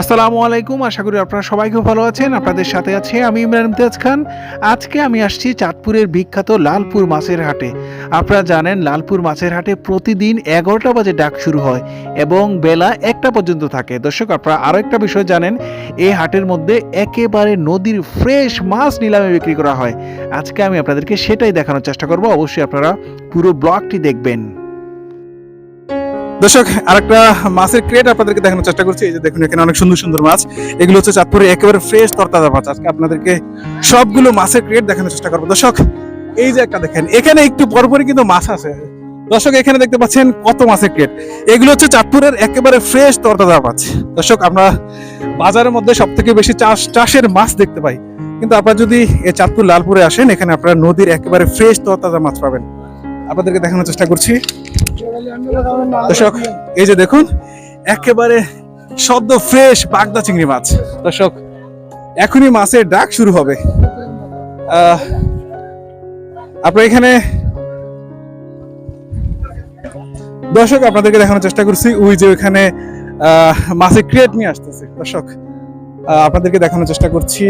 আসসালামু আলাইকুম, আশা করি আপনারা সবাই খুব ভালো আছেন। আপনাদের সাথে আছে আমি ইমরান ইমতিয়াজ খান। আজকে আমি আসছি চাঁদপুরের বিখ্যাত লালপুর মাছের হাটে। আপনারা জানেন, লালপুর মাছের হাটে প্রতিদিন এগারোটা বাজে ডাক শুরু হয় এবং বেলা একটা পর্যন্ত থাকে। দর্শক, আপনারা আরও একটা বিষয় জানেন, এই হাটের মধ্যে একেবারে নদীর ফ্রেশ মাছ নিলামে বিক্রি করা হয়। আজকে আমি আপনাদেরকে সেটাই দেখানোর চেষ্টা করব। অবশ্যই আপনারা পুরো ব্লগটি দেখবেন। দর্শক, আরেকটা মাছের ক্রেট আপনাদেরকে দেখানোর চেষ্টা করছি। এই যে দেখুন, এখানে অনেক সুন্দর সুন্দর মাছ। এগুলো হচ্ছে চাঁদপুরে একেবারে ফ্রেশ তরতাজা মাছ। আজকে আপনাদেরকে সবগুলো মাছের ক্রেট দেখানোর চেষ্টা করব। দর্শক, এই যে একটা দেখেন, এখানে একটু পরপরই কিন্তু মাছ আছে। দর্শক, এখানে দেখতে পাচ্ছেন কত মাছের ক্রেট এগুলো হচ্ছে চাঁদপুরের একেবারে ফ্রেশ তরতাজা মাছ। দর্শক, আমরা বাজারের মধ্যে সব থেকে বেশি চাষ, চাষের মাছ দেখতে পাই। কিন্তু আপনারা যদি এই চাঁদপুর লালপুরে আসেন, এখানে আপনারা নদীর একেবারে ফ্রেশ তরতাজা মাছ পাবেন। আপনাদেরকে দেখানোর চেষ্টা করছি। দর্শক, এই যে দেখুন, একেবারে সদ্য ফ্রেশ বাগদা চিংড়ি মাছ। দর্শক, এখনই মাছের ডাক শুরু হবে। আপনার এখানে দর্শক, আপনাদেরকে দেখানোর চেষ্টা করছি। ওই যে ওইখানে মাছের ক্রিয়েট নিয়ে আসতেছে। দর্শক আপনাদেরকে দেখানোর চেষ্টা করছি।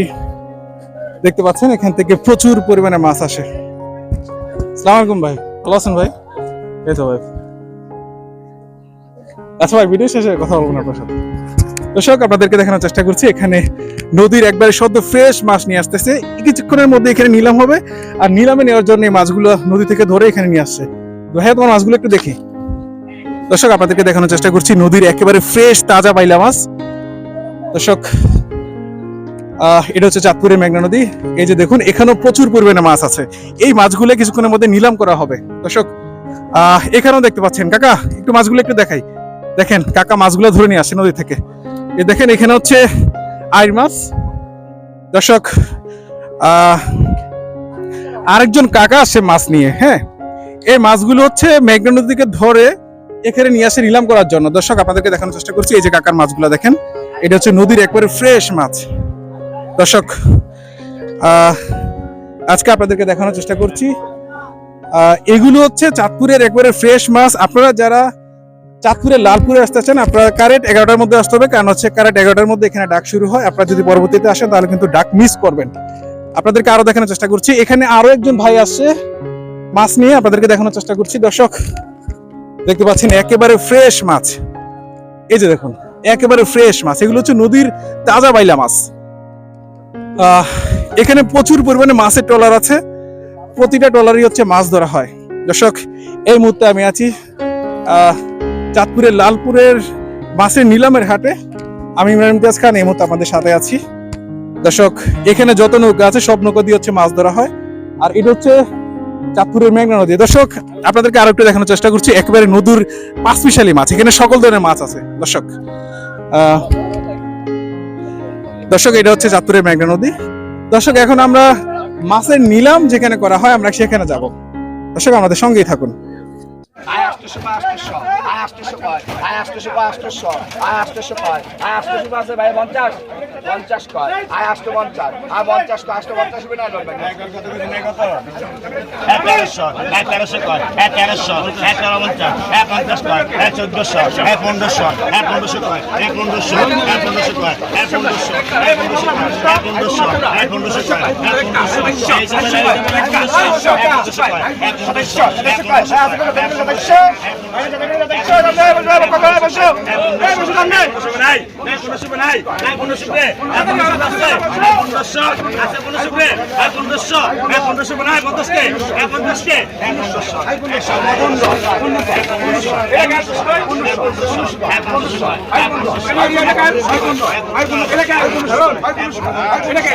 দেখতে পাচ্ছেন, এখান থেকে প্রচুর পরিমাণে মাছ আসে। সালাম ভাই। ভালো ভাই? এই তো ভাই। আচ্ছা ভাই ভিডিও শেষে কথা বলব আপনার সাথে। দর্শক, আপনাদেরকে দেখানোর চেষ্টা করছি, এখানে নদীর একবারে সদ্য ফ্রেশ মাছ নিয়ে আসতেছে। কিছুক্ষণের মধ্যে এখানে নিলাম হবে। আর নিলামে নেওয়ার জন্য মাছগুলো নদী থেকে ধরে এখানে নিয়ে আসছে। হ্যাঁ তোমার মাছগুলো একটু দেখি। দর্শক, আপনাদেরকে দেখানোর চেষ্টা করছি, নদীর একেবারে ফ্রেশ তাজা বাইলা মাছ। দর্শক এটা হচ্ছে চাঁদপুরের মেঘনা নদী। এই যে দেখুন, এখানেও প্রচুর পরিমাণে মাছ আছে। এই মাছগুলো কিছুক্ষণের মধ্যে নিলাম করা হবে। দর্শক এখানেও দেখতে পাচ্ছেন, কাকা, একটু মাছগুলো একটু দেখাই। দেখেন, কাকা মাছগুলো ধরে নিয়ে আসে নদী থেকে। এ দেখেন, এখানে হচ্ছে আইর মাছ। দর্শক আরেকজন কাকা আসে মাছ নিয়ে হ্যাঁ? এই মাছগুলো হচ্ছে মেঘনা নদীকে ধরে এখানে নিয়ে আসে নিলাম করার জন্য। দর্শক, আপনাদেরকে দেখানোর চেষ্টা করছি, এই যে কাকার মাছগুলো দেখেন, এটা হচ্ছে নদীর একবারে ফ্রেশ মাছ। দর্শক আজকে আপনাদেরকে দেখানোর চেষ্টা করছি। এগুলো হচ্ছে চাঁদপুরের একবারে ফ্রেশ মাছ। আপনারা যারা চাঁদপুরের লালপুরে আসতে আসতেছেন আপনারা কারেক্ট এগারোটার মধ্যে আসতে হবে। কারণ হচ্ছে কারেক্ট এগারোটার মধ্যে এখানে ডাক শুরু হয়। আপনারা যদি পরবর্তীতে আসেন, তাহলে কিন্তু ডাক মিস করবেন। আপনাদেরকে আরও দেখানোর চেষ্টা করছি। এখানে আরও একজন ভাই আসছে। মাছ নিয়ে আপনাদেরকে দেখানোর চেষ্টা করছি। দর্শক, দেখতে পাচ্ছেন, একেবারে ফ্রেশ মাছ। এই যে দেখুন, একেবারে ফ্রেশ মাছ। এগুলো হচ্ছে নদীর তাজা বাইলা মাছ। এখানে প্রচুর পরিমাণে মাছের ট্রলার আছে। প্রতিটা ট্রলারই হচ্ছে মাছ ধরা হয়। দর্শক এই মুহূর্তে আমি আছি চাঁদপুরের লালপুরের মাছের নিলামের হাটে। আমি ইমরান ইমতিয়াজ খান এই মুহূর্তে আমাদের সাথে আছি। দর্শক এখানে যত নৌকা আছে সব নৌকা দিয়ে হচ্ছে মাছ ধরা হয়। আর এটা হচ্ছে চাঁদপুরের মেঘনা নদী। দর্শক আপনাদেরকে আরও একটু দেখানোর চেষ্টা করছি একেবারে নদীর পাঁচমিশালি মাছ। এখানে সকল ধরনের মাছ আছে। দর্শক আহ, দর্শক, এটা হচ্ছে চাঁদপুরের মেঘনা নদী। দর্শক, এখন আমরা মাছের নিলাম যেখানে করা হয়, আমরা সেখানে যাব। দর্শক, আমাদের সঙ্গেই থাকুন। আয় আটশোশো পাঁচ আটশোশো আয় আটশোশো পাঁচ আয় আটশোশো পাঁচ আটশোশো আয় আটশোশো পাঁচ আয় আটশোশো পাঁচ ভাই পঞ্চাশ পঞ্চাশ কয় আয় আটশো পঞ্চাশ আয় পঞ্চাশ কয় আটশো পঞ্চাশ হবে না এক তেরোশো এক তেরোশো কর এক তেরোশো এক তেরো পঞ্চাশ এক পঞ্চাশ কর এক চোদ্দশো এক পনেরোশো এক পনেরোশো কর এক পনেরোশো এক পনেরোশো কর এক পনেরোশো এক পনেরোশো কর এক পনেরোশো এক পনেরোশো কর এক পনেরোশো এই সময় এক পনেরোশো এক পনেরোশো কর এক পনেরোশো এক পনেরোশো কর এক পনেরোশো ভাই রাখব আপনি তো একবার রাখছেন আপনি তো দুইবার রাখা না আপনি তো আপনি কত করেন না এ ভাই এ ভাই আচ্ছা আপনারা নাম দিতে উনত্রিশশো এ পাঁচ হাজার ছয়শো কয় এই দুই হাজার লেখছিলে আগে উড়া মাছ আছে ছয়শো কয় এই সামনে দিয়ে লাগে আলমগীর সপ্তাহ আলমগীর বাঁচতে আছে সপ্তাহ আল্লাহ আলমগীর এক হাজার ছয়শো কয় এক ছয়শো এক ছয়শো কয় এক ছয়শো এক হাজার ছয়শো কয় এক ছয়শো এক এলাকায়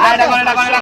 আয় এটা করে এটা করে